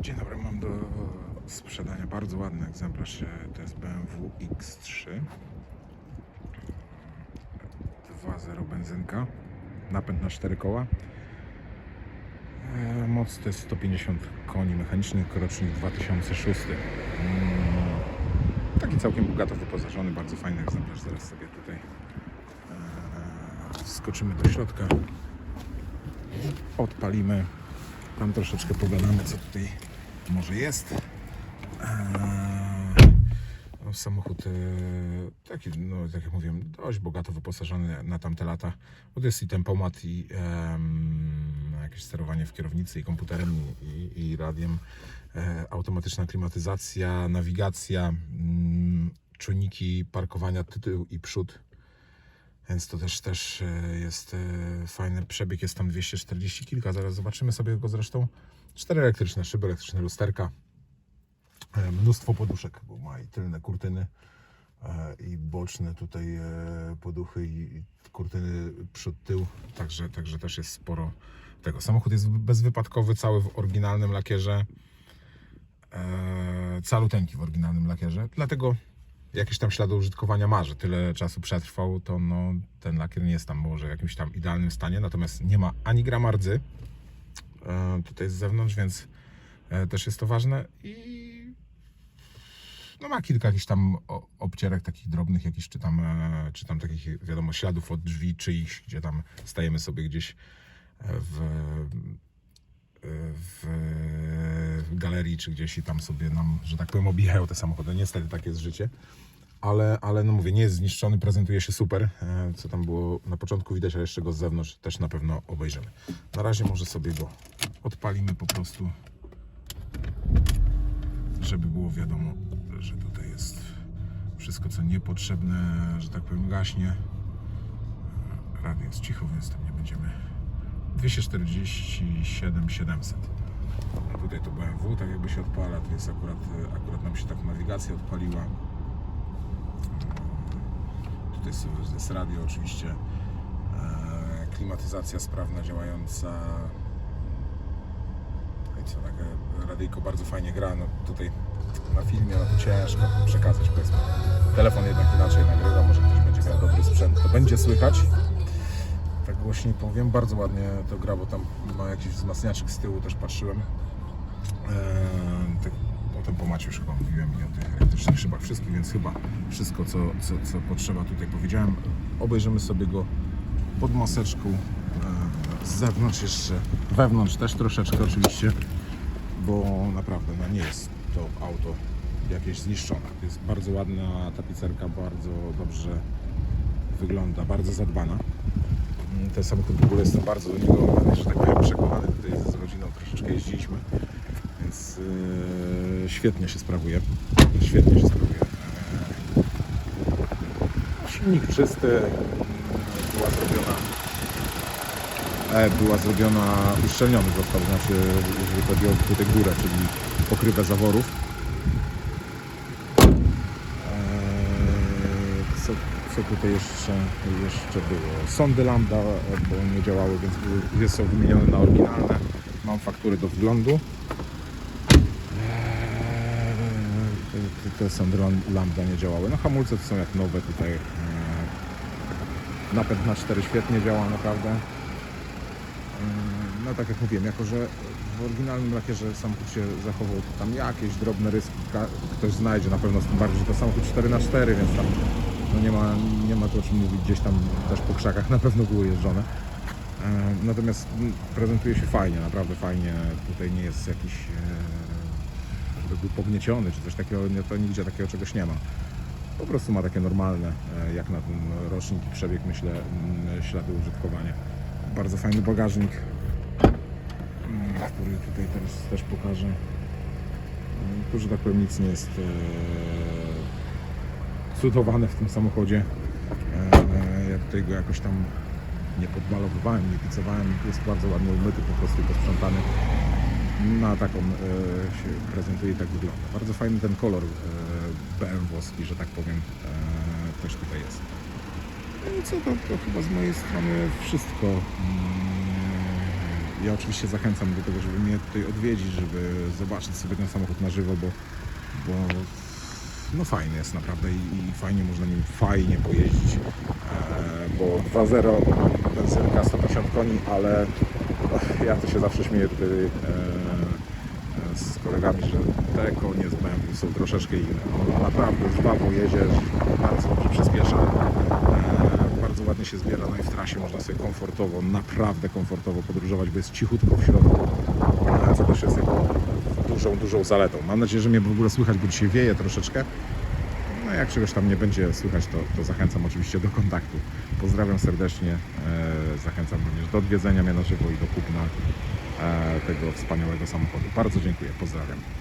Dzień dobry, mam do sprzedania bardzo ładny egzemplarz. e, To jest BMW X3. 2.0 benzynka. Napęd na 4 koła. E, Moc to jest 150 koni mechanicznych, rocznik 2006. Mm, Taki całkiem bogato wyposażony, bardzo fajny egzemplarz. Zaraz sobie tutaj e, wskoczymy do środka. Odpalimy. Tam troszeczkę pogadamy, co tutaj może jest. Eee, no, samochód e, taki, no, tak jak mówiłem, dość bogato wyposażony na tamte lata. Bo to jest i tempomat, i jakieś sterowanie w kierownicy, i komputerem, i, i, i radiem. E, automatyczna klimatyzacja, nawigacja, mm, czujniki parkowania tył i przód. Więc to też, też e, jest e, fajny przebieg, jest tam 240 kilka, zaraz zobaczymy sobie go zresztą. Cztery elektryczne szyby, elektryczne lusterka, e, mnóstwo poduszek, bo ma i tylne kurtyny e, i boczne tutaj e, poduchy i kurtyny przód, tył, także, także też jest sporo tego. Samochód jest bezwypadkowy, cały w oryginalnym lakierze, caluteńki w oryginalnym lakierze, dlatego jakieś tam ślady użytkowania ma, że tyle czasu przetrwał, to no, ten lakier nie jest tam może w jakimś tam idealnym stanie, natomiast nie ma ani grama rdzy tutaj z zewnątrz, więc e, też jest to ważne i no ma kilka jakichś tam obcierek takich drobnych, jakichś czy tam, e, czy tam takich wiadomo śladów od drzwi czyichś, gdzie tam stajemy sobie gdzieś e, w, w, galerii czy gdzieś i tam sobie nam, że tak powiem, obijają te samochody. Niestety takie jest życie. Ale, ale no mówię, nie jest zniszczony, prezentuje się super. E, Co tam było na początku widać, ale jeszcze go z zewnątrz też na pewno obejrzymy. Na razie może sobie go odpalimy po prostu, żeby było wiadomo, że tutaj jest wszystko co niepotrzebne, że tak powiem, gaśnie. E, Radio jest cicho, więc tam nie będziemy 247 700. A tutaj to BMW, tak jakby się odpala, to jest akurat, akurat nam się tak nawigacja odpaliła. Tutaj jest, jest radio oczywiście, e, klimatyzacja sprawna, działająca. No I co, takie radyjko bardzo fajnie gra, no tutaj na filmie no to ciężko przekazać powiedzmy. Telefon jednak inaczej nagrywa, może ktoś będzie miał dobry sprzęt, to będzie słychać tak głośniej powiem, bardzo ładnie to gra, bo tam ma jakiś wzmacniaczek z tyłu, też patrzyłem. Eee, tak, potem po Maciu już chyba mówiłem i o tych elektrycznych szybach wszystkich, więc chyba wszystko, co, co, co potrzeba tutaj powiedziałem. Obejrzymy sobie go pod maseczką, eee, z zewnątrz jeszcze, wewnątrz też troszeczkę oczywiście, bo naprawdę no, nie jest to auto jakieś zniszczone. Jest bardzo ładna tapicerka, bardzo dobrze wygląda, bardzo zadbana. Ten samochód w ogóle jestem bardzo do niego, że tak powiem, przekonany. Tutaj z rodziną troszeczkę jeździliśmy, więc yy, świetnie się sprawuje. Świetnie się sprawuje. Silnik czysty, była zrobiona e, była zrobiona, uszczelniony został, znaczy jeżeli chodzi o tutaj górę, czyli pokrywę zaworów. Eee, Co, co tutaj jeszcze, jeszcze było? Sondy lambda, e, bo nie działały, więc były, są wymienione na oryginalne. Mam faktury do wglądu. Eee, te- lam- lambda nie działały. No hamulce to są jak nowe tutaj. Eee, Napęd na 4 świetnie działa naprawdę. Eee, No tak jak mówiłem, jako że w oryginalnym lakierze samochód się zachował, to tam jakieś drobne ryski ktoś znajdzie, na pewno tym bardziej, że to samochód 4x4, więc tam no nie, ma, nie ma tu o czym mówić, gdzieś tam też po krzakach na pewno było jeżdżone. E, Natomiast prezentuje się fajnie, naprawdę fajnie, tutaj nie jest jakiś, e, żeby był pognieciony czy coś takiego, nie, to nigdzie takiego czegoś nie ma. Po prostu ma takie normalne, e, jak na ten rocznik i przebieg, myślę, m, ślady użytkowania. Bardzo fajny bagażnik, mm, który tutaj teraz też pokażę. Mm, Tu, że tak powiem, nic nie jest e, cudowane w tym samochodzie. E, Ja tutaj go jakoś tam nie podmalowywałem, nie picowałem. Jest bardzo ładnie umyty, po prostu posprzątany. Na taką e, się prezentuje i tak wygląda. Bardzo fajny ten kolor e, BMW-ski, że tak powiem, e, też tutaj jest. No i co, to, to chyba z mojej strony wszystko. Mm, ja oczywiście zachęcam do tego, żeby mnie tutaj odwiedzić, żeby zobaczyć sobie ten samochód na żywo, bo, bo no fajny jest naprawdę i, i fajnie można nim fajnie pojeździć, e, bo 2.0 benzynka 150 koni, ale ja to się zawsze śmieję tutaj e, kolegami, że te konie z BMW są troszeczkę inne. On naprawdę żwawo jedzie, bardzo dobrze przyspiesza, e, bardzo ładnie się zbiera, no i w trasie można sobie komfortowo, naprawdę komfortowo podróżować, bo jest cichutko w środku, e, co też jest jego dużą, dużą zaletą. Mam nadzieję, że mnie w ogóle słychać, bo dzisiaj wieje troszeczkę. Jak czegoś tam nie będzie słychać, to, to zachęcam oczywiście do kontaktu. Pozdrawiam serdecznie, e, zachęcam również do odwiedzenia mnie na żywo i do kupna e, tego wspaniałego samochodu. Bardzo dziękuję, pozdrawiam.